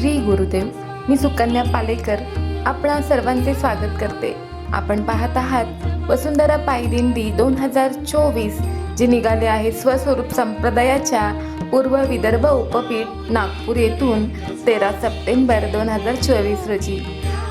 श्री गुरुदेव. मी सुकन्या पालेकर. आपणा सर्वांचे स्वागत करते. आपण पाहत आहात वसुंधरा पायदिंडी दोन हजार चोवीस जे निघाले आहे स्वस्वरूप संप्रदायाच्या पूर्व विदर्भ उपपीठ नागपूर येथून तेरा सप्टेंबर दोन हजार चोवीस रोजी.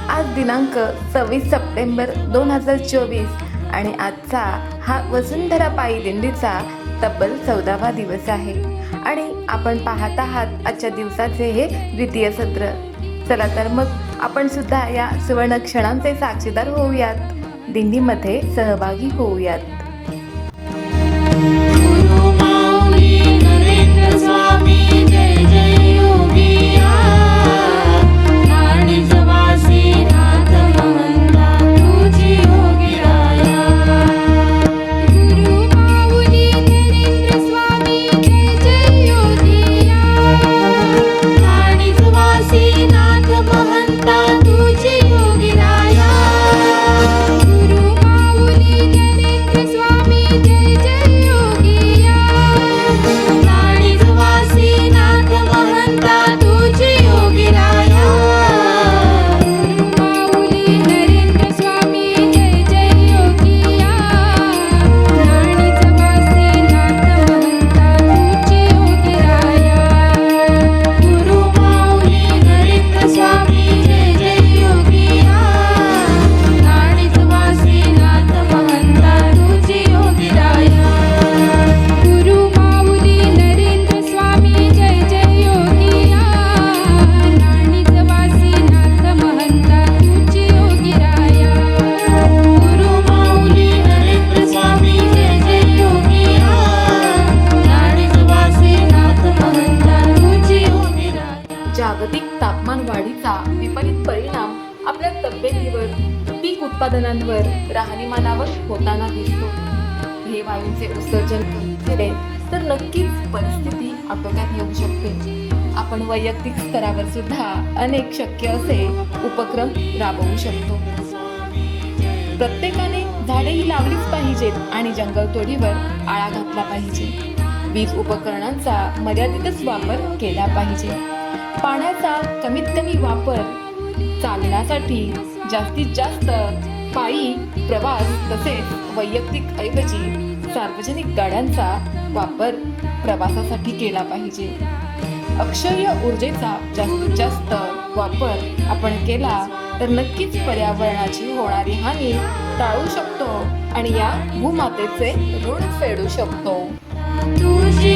आज दिनांक सव्वीस सप्टेंबर दोन हजार चोवीस आणि आजचा हा वसुंधरा पायी दिंडीचा तब्बल चौदावा दिवस आहे. आणि आपण पाहत आहात आजच्या दिवसाचे हे द्वितीय सत्र. चला तर मग आपण सुद्धा या सुवर्ण क्षणांचे साक्षीदार होऊयात. दिंडीमध्ये सहभागी होऊयात. जागतिक तापमान वाढीचा विपरीत परिणाम आपल्या तब्येतीवर पीक उत्पादनांवर राहणीमानावर होताना दिसतो. हे वायूचे उत्सर्जन कमी केले तर नक्कीच परिस्थिती आटोक्यात येऊ शकते. आपण वैयक्तिक स्तरावर सुद्धा अनेक शक्य असे उपक्रम राबवू शकतो. प्रत्येकाने झाडेही लावलीच पाहिजेत आणि जंगलतोडीवर आळा घातला पाहिजे. वीज उपकरणांचा मर्यादितच वापर केला पाहिजे. पाण्याचा कमीत कमी वापर चालण्यासाठी जास्तीत जास्त पायी प्रवास तसेच वैयक्तिक ऐवजी सार्वजनिक गाड्यांचा वापर प्रवासासाठी केला पाहिजे. अक्षय ऊर्जेचा जास्तीत जास्त वापर आपण केला तर नक्कीच पर्यावरणाची होणारी हानी टाळू शकतो आणि या भूमातेचे ऋण फेडू शकतो. तुझी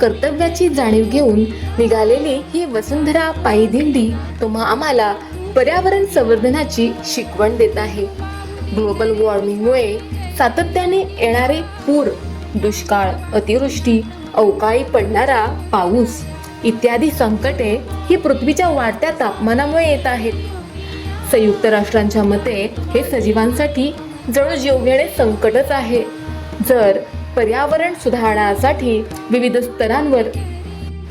कर्तव्याची जाणीव घेऊन निघालेली ही वसुंधरा पायी दिंडी तुम्हा आम्हाला पर्यावरण संवर्धनाची शिकवण देत आहे. ग्लोबल वॉर्मिंगमुळे सातत्याने येणारे पूर दुष्काळ अतिवृष्टी अवकाळी पडणारा पाऊस इत्यादी संकटे ही पृथ्वीच्या वाढत्या तापमानामुळे येत आहेत. संयुक्त राष्ट्रांच्या मते हे सजीवांसाठी जणू जीवघेणे संकटच आहे. जर पर्यावरण सुधारण्यासाठी विविध स्तरांवर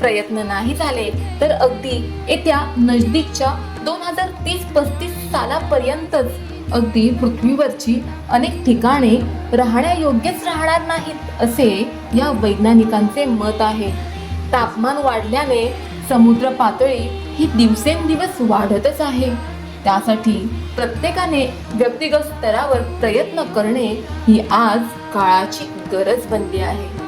प्रयत्न नाही झाले तर अगदी येत्या नजदीकच्या दोन हजार तीस पस्तीस सालापर्यंतच अगदी पृथ्वीवरची अनेक ठिकाणे राहण्यायोग्यच राहणार नाहीत असे या वैज्ञानिकांचे मत आहे. तापमान वाढल्याने समुद्र पातळी ही दिवसेंदिवस वाढतच आहे. त्यासाठी प्रत्येकाने व्यक्तिगत स्तरावर प्रयत्न करणे ही आज काळाची गरज बनली आहे.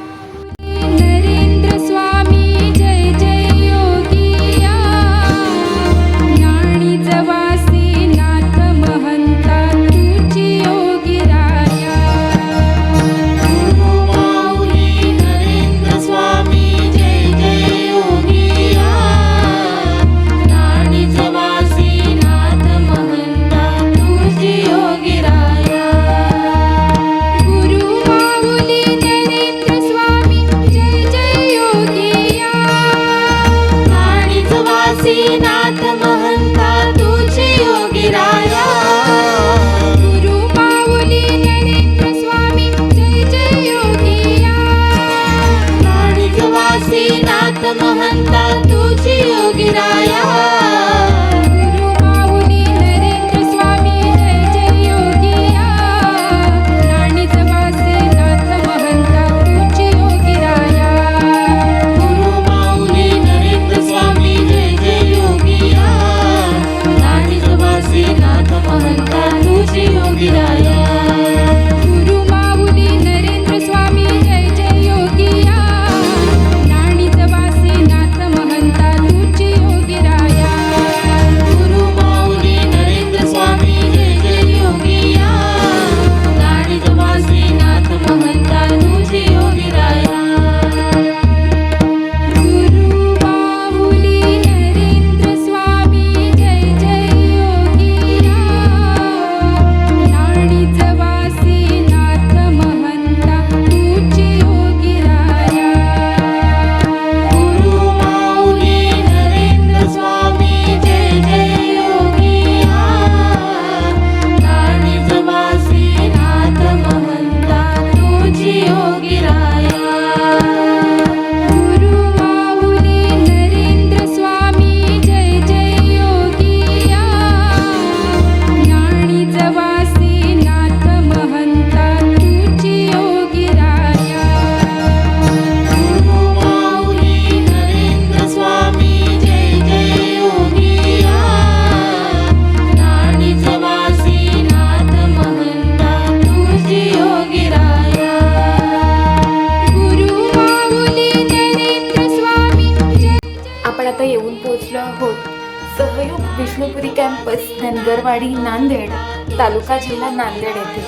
धनगरवाडी नांदेड तालुका जिल्हा नांदेड येथे.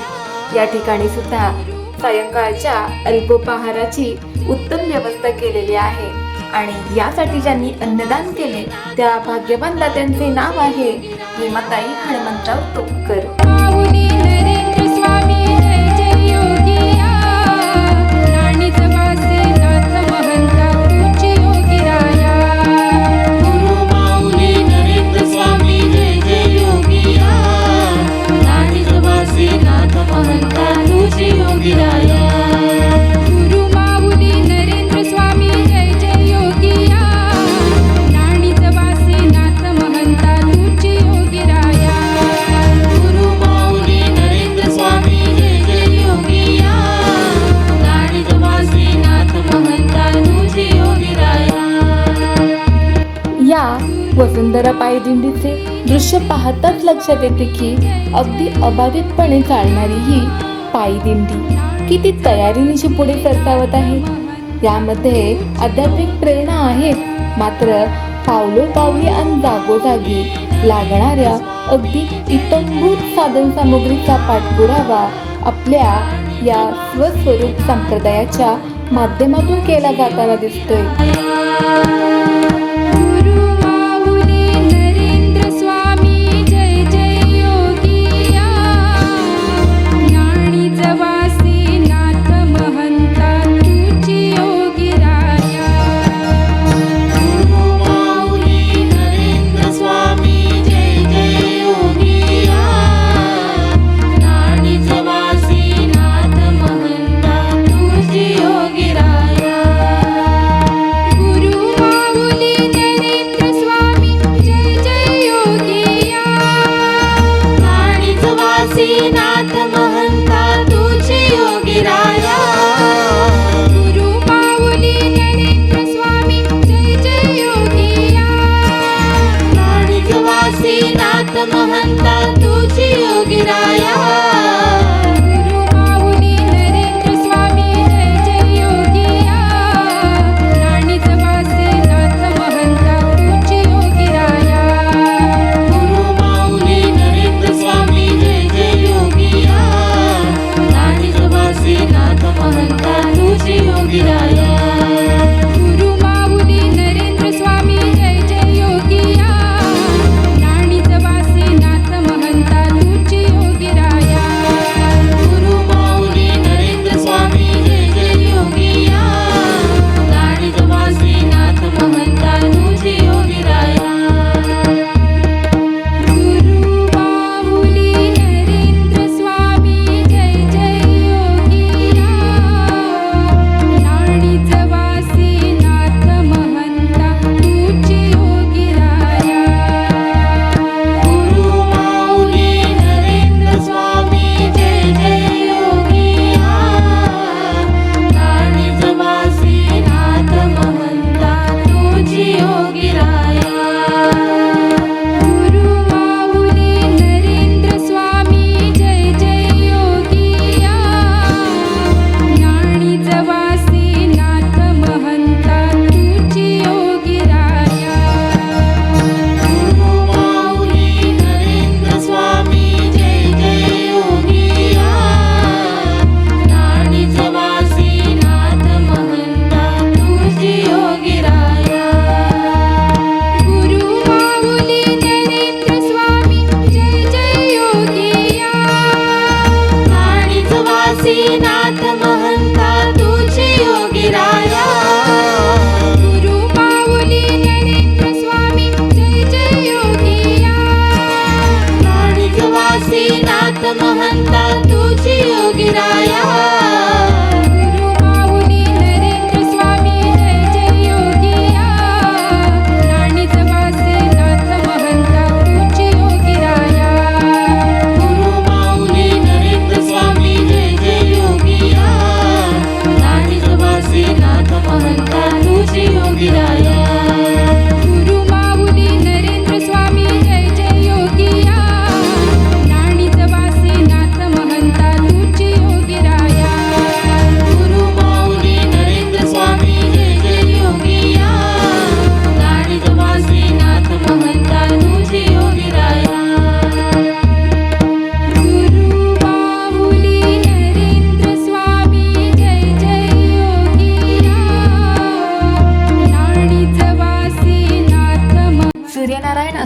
या ठिकाणी सुद्धा सायंकाळच्या अल्पोपहाराची उत्तम व्यवस्था केलेली आहे. आणि यासाठी ज्यांनी अन्नदान केले त्या भाग्यवान दात्यांचे नाव आहे हेमाताई हनुमंतराव तोपकर. बांधारा पायदिंडीचे दृश्य पाहताच लक्षात येते की अगदी अबाधितपणे चालणारी ही पायदिंडी किती तयारीनिशी पुढे सरसावत आहे. यामध्ये आध्यात्मिक प्रेरणा आहे. मात्र पावलो पावली आणि जागोजागी लागणाऱ्या अगदी इतंभूत साधनसामुग्रीचा पाठपुरावा आपल्या या स्वस्वरूप संप्रदायाच्या माध्यमातून केला जाताना दिसतोय.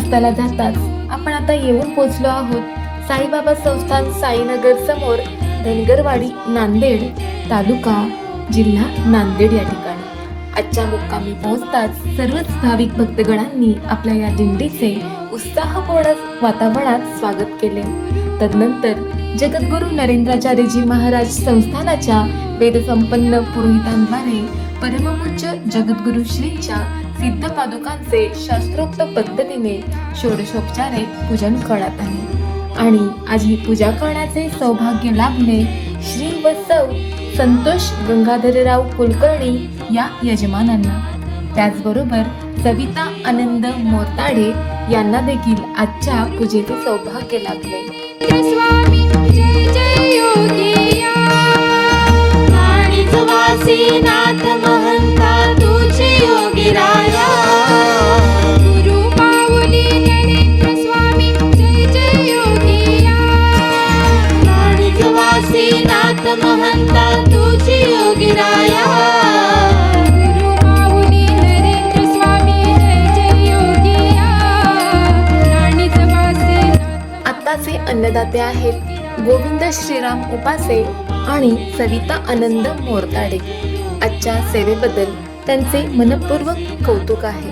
रस्त्याला जातात आपण आता येऊन पोचलो आहोत. साईबाबा संस्थान साईनगर समोर धनगरवाडी नांदेड तालुका जिल्हा नांदेड या ठिकाणी. आजच्या मुक्कामी पोहोचताच सर्वच भाविक भक्तगणांनी आपल्या या दिंडीचे उत्साहपूर्ण वातावरणात स्वागत केले. तदनंतर जगद्गुरु नरेंद्राचार्यजी महाराज संस्थानाच्या वेदसंपन्न पुरोहितांद्वारे परमपूज्य जगद्गुरु श्रींच्या सिद्ध पादुकांचे शास्त्रोक्त पद्धतीने षोडशोपचारे पूजन करण्यात आहे आणि आज ही पूजा करण्याचे सौभाग्य लाभले श्री व सौ संतोष गंगाधरराव कुलकर्णी या यजमानांना. त्याचबरोबर सविता आनंद मोरताडे यांना देखील आजच्या पूजेचे सौभाग्य लाभले. आत्ताचे अन्नदाते आहेत गोविंद श्रीराम उपासे आणि सविता आनंद मोरताडे. आजच्या सेवेबद्दल त्यांचे मनपूर्वक कौतुक आहे.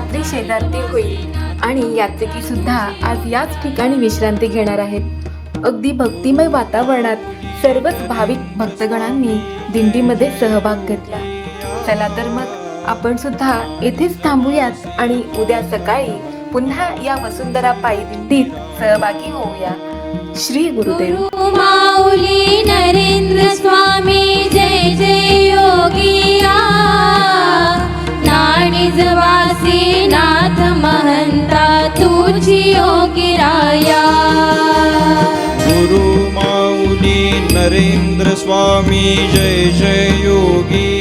रात्री शेजारती होईल. आणि यात्रिकी सुद्धा आज याच ठिकाणी विश्रांती घेणार आहेत. अगदी भक्तिमय वातावरणात सर्वच भाविक भक्तगणांनी दिंडीमध्ये सहभाग घेतला. चला तर मग आपण सुद्धा येथेच थांबूयात आणि उद्या सकाळी पुन्हा या वसुंधरा पायी दिंडीत सहभागी होऊया. श्री गुरुदेव. माऊली नरेंद्र स्वामी जय जय योगिया. निजवासी नाथ महंता तुझी योगी राया। गुरु माऊली नरेंद्र स्वामी जय जय योगी।